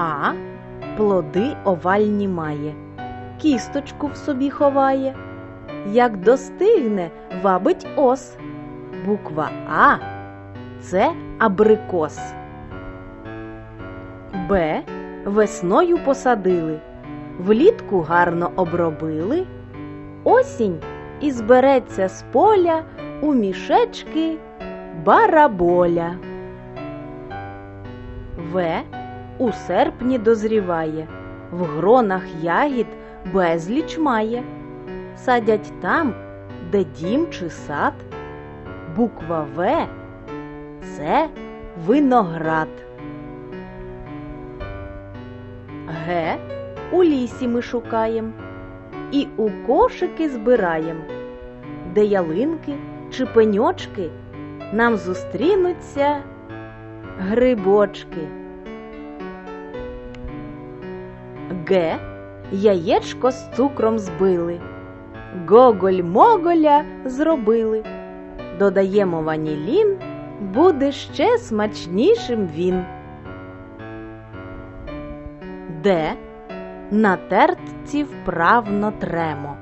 А плоди овальні має, кісточку в собі ховає. Як достигне, вабить ос. Буква А це абрикос. Б весною посадили, влітку гарно обробили. Осінь і збереться з поля у мішечки бараболя. В у серпні дозріває, в гронах ягід безліч має. Садять там, де дім чи сад. Буква В це виноград. Г у лісі ми шукаєм і у кошики збираєм, де ялинки чи пеньочки нам зустрінуться грибочки. Г. Яєчко з цукром збили. Гоголь-моголя зробили. Додаємо ванілін, буде ще смачнішим він. Д. На тертці вправно тремо.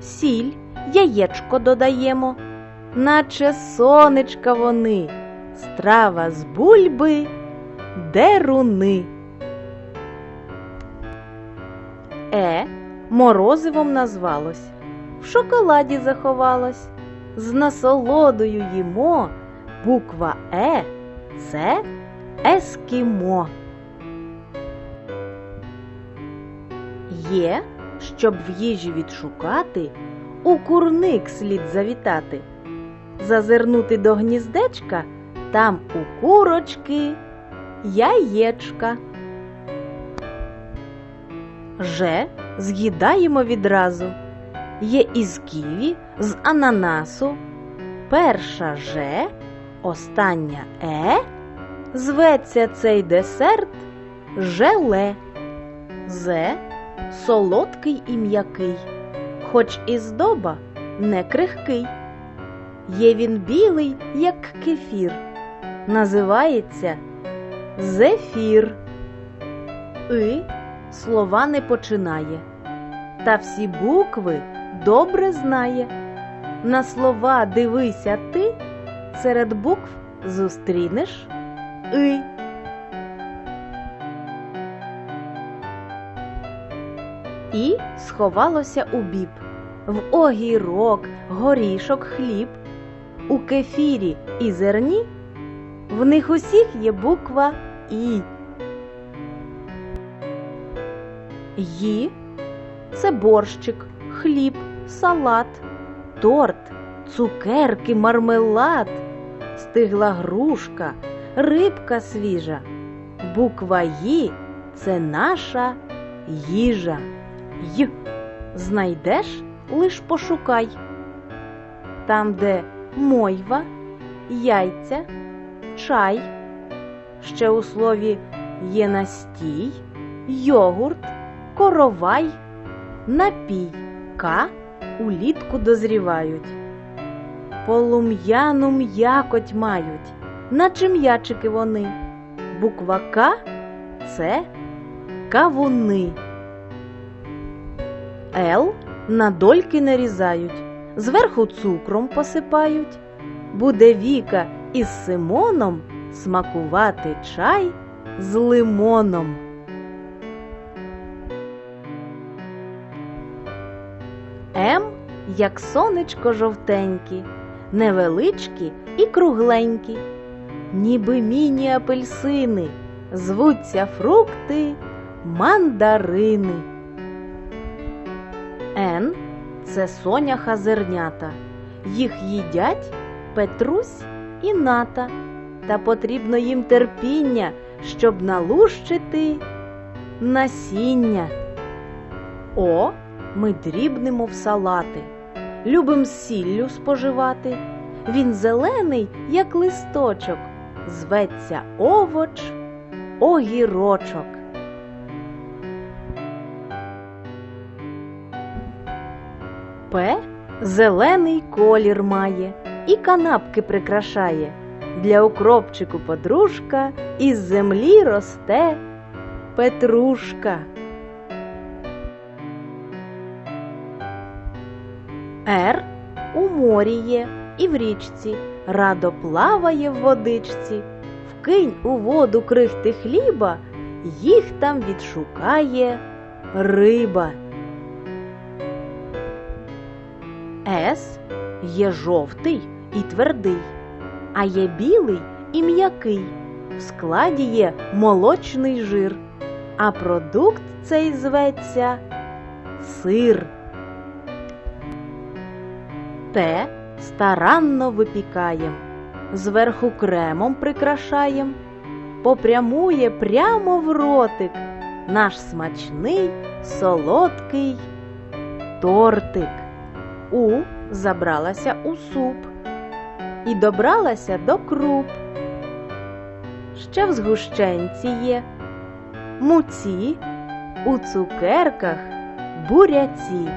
Сіль, яєчко додаємо, наче сонечка вони, страва з бульби, деруни. Морозивом назвалось, в шоколаді заховалось, з насолодою їмо. Буква Е це ескімо. Є, щоб в їжі відшукати, у курник слід завітати, зазирнути до гніздечка, там у курочки яєчка. Же з'їдаємо відразу. Є із ківі, з ананасу. Перша же, остання е, зветься цей десерт желе. Зе солодкий і м'який, хоч і здоба не крихкий. Є він білий, як кефір, називається зефір. И слова не починає, та всі букви добре знає. На слова дивися ти, серед букв зустрінеш и. І сховалося у біб, в огірок, горішок, хліб, у кефірі і зерні, в них усіх є буква І. Ї це борщик, хліб, салат, торт, цукерки, мармелад, стигла грушка, рибка свіжа. Буква Ї це наша їжа. Й знайдеш, лиш пошукай. Там, де мойва, яйця, чай, ще у слові є настій, йогурт, коровай, напій, ка улітку дозрівають. Полум'яну м'якоть мають, наче м'ячики вони. Буква К це кавуни. Л на дольки нарізають, зверху цукром посипають. Буде Віка із Симоном смакувати чай з лимоном. М, як сонечко жовтенькі, невеличкі і кругленькі, ніби міні-апельсини, звуться фрукти мандарини. Н це соняха зернята. Їх їдять Петрусь і ната, та потрібно їм терпіння, щоб налущити насіння. О, ми дрібнемо в салати, любим сіллю споживати. Він зелений, як листочок, зветься овоч, огірочок. П зелений колір має і канапки прикрашає. Для укропчику подружка із землі росте Петрушка. Р у морі є і в річці, радо плаває в водичці. Вкинь у воду крихти хліба, їх там відшукає риба. С є жовтий і твердий, а є білий і м'який. В складі є молочний жир, а продукт цей зветься сир. Те старанно випікаєм, зверху кремом прикрашаєм, попрямує прямо в ротик наш смачний солодкий тортик. У забралася у суп і добралася до круп. Ще в згущенці є муці, у цукерках буряці.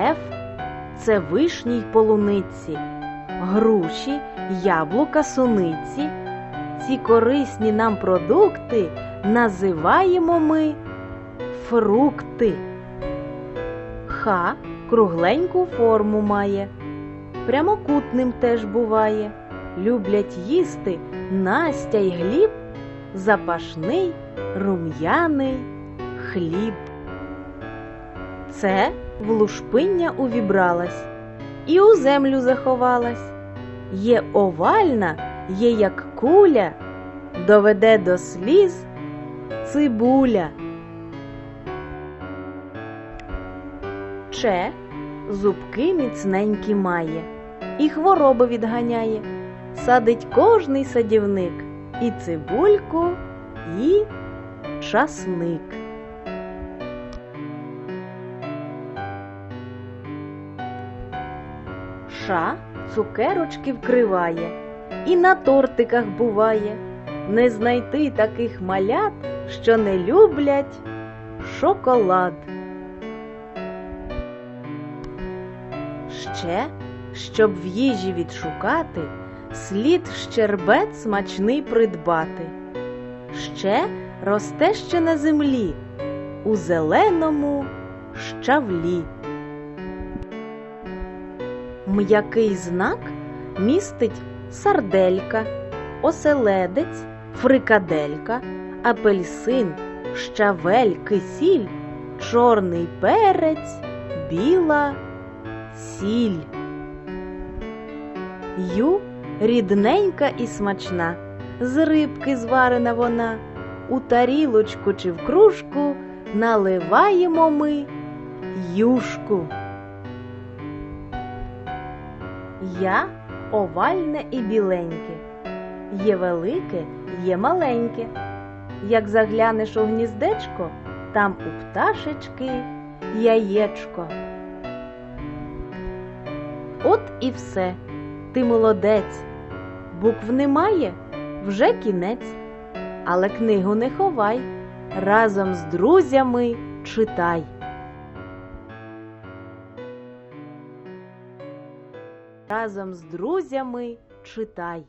Ф це вишні й полуниці, груші, яблука, суниці. Ці корисні нам продукти називаємо ми фрукти. Х кругленьку форму має, прямокутним теж буває. Люблять їсти Настя й Гліб, запашний рум'яний хліб. Це в лушпиння увібралась і у землю заховалась. Є овальна, є як куля, доведе до сліз цибуля. Че зубки міцненькі має, і хвороби відганяє, садить кожний садівник і цибульку, і часник. Ша цукерочки вкриває, і на тортиках буває. Не знайти таких малят, що не люблять шоколад. Ще, щоб в їжі відшукати, слід щербет смачний придбати. Ще росте ще на землі, у зеленому щавлі. М'який знак містить сарделька, оселедець, фрикаделька, апельсин, щавель, кисіль, чорний перець, біла сіль. Ю рідненька і смачна, з рибки зварена вона. У тарілочку чи в кружку наливаємо ми юшку. Я овальне і біленьке, є велике, є маленьке. Як заглянеш у гніздечко, там у пташечки яєчко. От і все. Ти молодець. Букв немає вже кінець. Але книгу не ховай, разом з друзями читай. Разом з друзями читай.